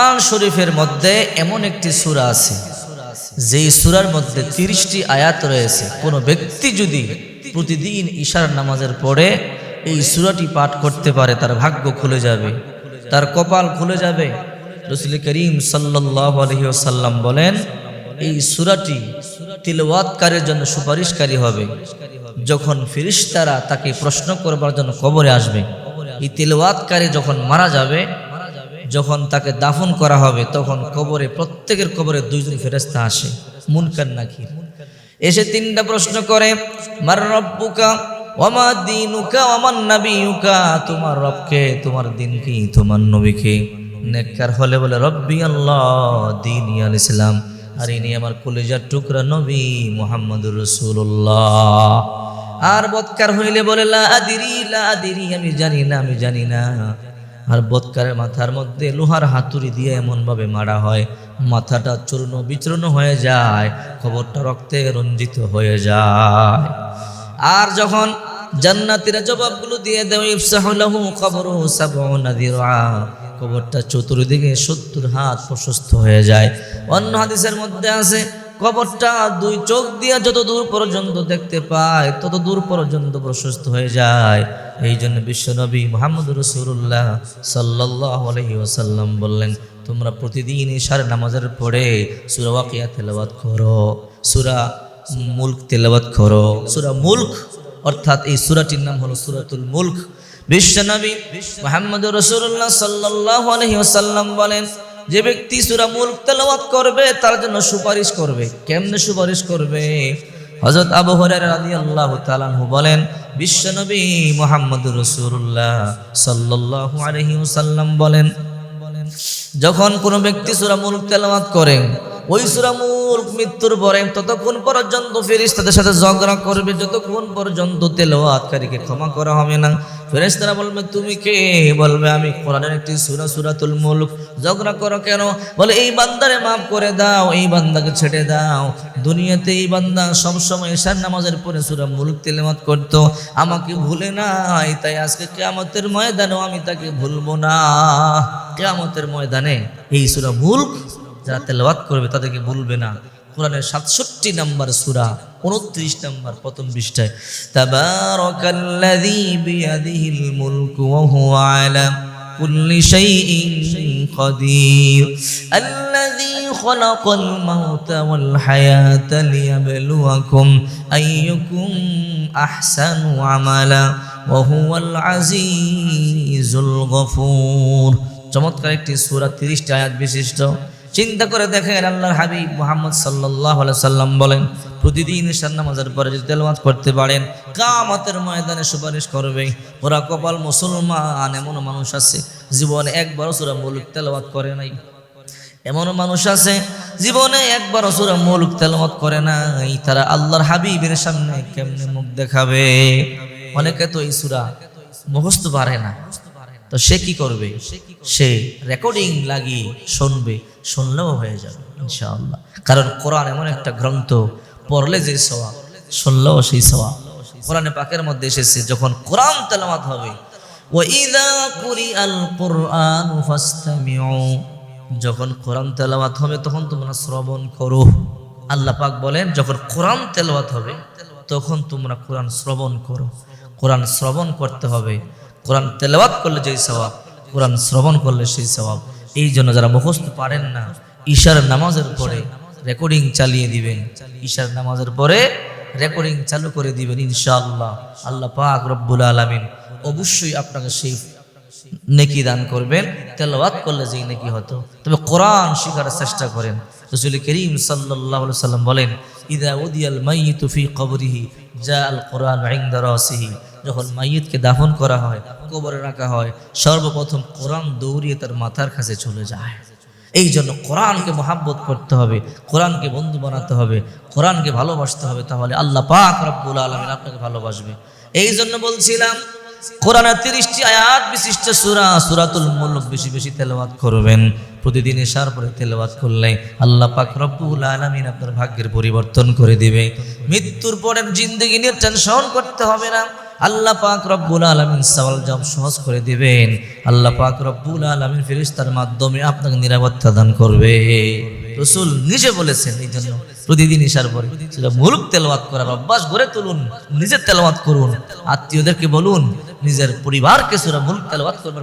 কোরআন শরীফের মধ্যে এমন একটি সূরা আছে, যেই সুরার মধ্যে তিরিশটি আয়াত রয়েছে। কোনো ব্যক্তি যদি প্রতিদিন ঈশার নামাজের পরে এই সূরাটি পাঠ করতে পারে, তার ভাগ্য খুলে যাবে, তার কপাল খুলে যাবে। রসুল করিম সাল্লাহ আলহিসাল্লাম বলেন, এই সূরাটি তিলওয়াতকারের জন্য সুপারিশকারী হবে। যখন ফিরিস্তারা তাকে প্রশ্ন করবার জন্য কবরে আসবে, এই তিলওয়াতকারী যখন মারা যাবে যখন তাকে দাফন করা হবে, তখন কবরে, প্রত্যেকের কবরে দুইজন ফেরেস্তা আসে। মুনকার নাকির এসে তিনটা প্রশ্ন করে, মার রব্বুকা ওমা দিনুকা ওমান নাবিউকা তোমার রবকে, তোমার দিন কি? তোমার নবীকে নেককার হলে বলে, রব্বি আল্লাহ, দিন আল ইসলাম, আর ইনি আমার কলেজার টুকরা নবী মোহাম্মদুর রসুল্লাহ আর বৎকার হইলে বলে, লা আদিরি লা আদিরি, আমি জানি না, আমি জানি না। আর বৎকারের মাথার মধ্যে লোহার হাতুড়ি দিয়ে এমনভাবে মারা হয়। মাথাটা চূর্ণ বিচূর্ণ হয়ে যায় খবরটা রক্তে রঞ্জিত হয়ে যায়। আর যখন জান্নাতীরা জবাবগুলো দিয়ে কবরু সাবউনা দিরআ কবরটা চতুর্দিকে সত্তর হাত প্রশস্ত হয়ে যায়। অন্য হাদিসের মধ্যে আছে কবরটা দুই চোখ দিয়ে যত দূর পর্যন্ত দেখতে পায়, তত দূর পর্যন্ত প্রশস্ত হয়ে যায়। এই জন্য বিশ্বনবী মোহাম্মদ রসুল্লাহ সাল্লাহ আলহি ওসাল্লাম বললেন, তোমরা প্রতিদিন ঈশার নামাজের পরে সুরা ওয়াকিয়া তেলাবাদ করো, সুরা মুল্ক তেলাবাদ করো। সুরা মুল্ক, অর্থাৎ এই সুরাটির নাম হলো সুরাতুল মুল্ক। বিশ্বনবী মোহাম্মদ রসুল্লাহ সাল্লাহ আলহি ওসাল্লাম বলেন যে ব্যক্তি সুরা মুল্ক তেলাওয়াত করবে, তার জন্য সুপারিশ করবে। কেমনে সুপারিশ করবে? হজরত আবু হরাইরা রাদিয়াল্লাহু তাআলা আনহু বলেন বিশ্বনবী মোহাম্মদ রসুল্লাহ সাল্লাল্লাহু আলাইহি ওয়াসাল্লাম বলেন, যখন কোনো ব্যক্তি সুরা মুলক তেলাওয়াত করে ওই সূরা মুলক মৃত্যুর পরে ততক্ষণ পর্যন্ত ফেরেশতাদের সাথে ঝগড়া করবে, যতক্ষণ পর্যন্ত তেলাওয়াতকারীকে ক্ষমা করা হবে না। ফেরেশতারা বলবে, তুমি কে? বলবে, আমি কোরআনের একটি সূরা, সূরাতুল মুলক। ঝগড়া করো কেন? বলে, এই বান্দারে মাফ করে দাও, এই বান্দাকে ছেড়ে দাও। দুনিয়াতে এই বান্দা সবসময় ঈশার নামাজের পরে সূরা মুলক তেলাওয়াত করত। আমাকে ভুলে নাই, তাই আজকে কিয়ামতের ময়দানেও আমি তাকে ভুলবো না। কিয়ামতের ময়দানে এই সূরা মুলক যারা তেলাওয়াত করবে তাদেরকে ভুলবে না। কোরআনের সাতষট্টি নাম্বার সুরা, উনত্রিশ নাম্বার, প্রথম পৃষ্ঠায়, তাবারাকাল্লাযী বিয়াদিহিল আলা খালাকাল মাউতা ওয়াল হায়াতা লিয়াবলুয়াকুম আইয়ুকুম আহসানু আমালা ওয়া হুয়াল আজিজুল গফুর। চমৎকার একটি সূরা 30 আয়াত বিশিষ্ট। চিন্তা করে দেখেন আল্লাহর হাবিব মোহাম্মদ সাল্লাহ সাল্লাম বলেন, প্রতিদিন ঈশান নামাজের পরে যদি তেলাওয়াত করতে পারেন কামাতের ময়দানে সুপারিশ করবে। ওরা কপাল মুসলমান এমন মানুষ আছে, জীবনে একবারও সুরা মুলুক তেলাওয়াত করে নাই। এমন মানুষ আছে, জীবনে একবার সুরা মুলুক তেলাওয়াত করে নাই। তারা আল্লাহর হাবিবের সামনে কেমনে মুখ দেখাবে? অনেকে তো এই সুরা মুখস্থ পারে না। তো সে কি করবে? সে রেকর্ডিং লাগিয়ে শুনবে, শুনলেও হয়ে যাবে, ইনশাআল্লাহ। কারণ কোরআন এমন একটা গ্রন্থ, পড়লে যে সওয়া শুনলেও সেই সওয়া কোরআনে পাকের মধ্যে এসেছে, যখন কোরআন তেলাওয়াত হবে, ওয়াইদা কুরিআল কুরআন ফাসতামিউ যখন কোরআন তেলাওয়াত হবে, তখন তোমরা শ্রবণ করো। আল্লাহ পাক বলেন, যখন কোরআন তেলাওয়াত হবে, তখন তোমরা কোরআন শ্রবণ করো। কোরআন শ্রবণ করতে হবে। কোরআন তেলাওয়াত করলে যেই স্বভাব কোরআন শ্রবণ করলে সেই স্বভাব এই জন্য যারা মুখস্থ পারেন না, ঈশার নামাজের পরে রেকর্ডিং চালিয়ে দিবেন। ঈশার নামাজের পরে রেকর্ডিং চালু করে দিবেন ইনশাআল্লাহ। আল্লাহ পাক রব্বুল আলমিন অবশ্যই আপনাকে সেই নেকি দান করবেন, তেলাওয়াত করলে যেই নেকি হতো। তবে কোরআন শিখার চেষ্টা করেন। রসুল করিম আলাইহি সাল্লাম বলেন, ইদা উদিয়াল মাইয়িতু ফি কবরিহি জা আল কোরআন ইনদা রাসিহি। যখন মাইয়িতকে দাফন করা হয়, কবরে রাখা হয়, সর্বপ্রথম কোরআন দৌড়িয়ে তার মাথার কাছে চলে যায়। এই জন্য কোরআনকে মহাব্বত করতে হবে, কোরআনকে বন্ধু বানাতে হবে, কোরআনকে ভালোবাসতে হবে, তাহলে আল্লাহ পাক রব্বুল আলমিন আপনাকে ভালোবাসবে। এই জন্য বলছিলাম কোরআনের তিরিশটি আয়াত বিশিষ্ট সুরা, সুরাতুল মুলক বেশি বেশি তেলাওয়াত করবেন। প্রতিদিন এসার পরে তেলাওয়াত করলে আল্লাহ পাক রব্বুল আলামিন আপনার ভাগ্যের পরিবর্তন করে দিবে। মৃত্যুর পরের জিন্দগি নিয়ে টেনশন করতে হবে না। আল্লাহ পাক রব্বুল আলমিন সওয়াল জব সহজ করে দিবেন। আল্লাহ পাক রব্বুল আলমিন ফেরিস্তার মাধ্যমে আপনাকে নিরাপত্তা দান করবে। রসুল নিজে বলেছেন এই জন্য প্রতিদিন ইশার পরে সেটা মুলুক তেলওয়াত করার অভ্যাস গড়ে তুলুন নিজের তেলওয়াত করুন। আত্মীয়দেরকে বলুন, নিজের পরিবারকে সেটা মুলুক তেলওয়াত করবার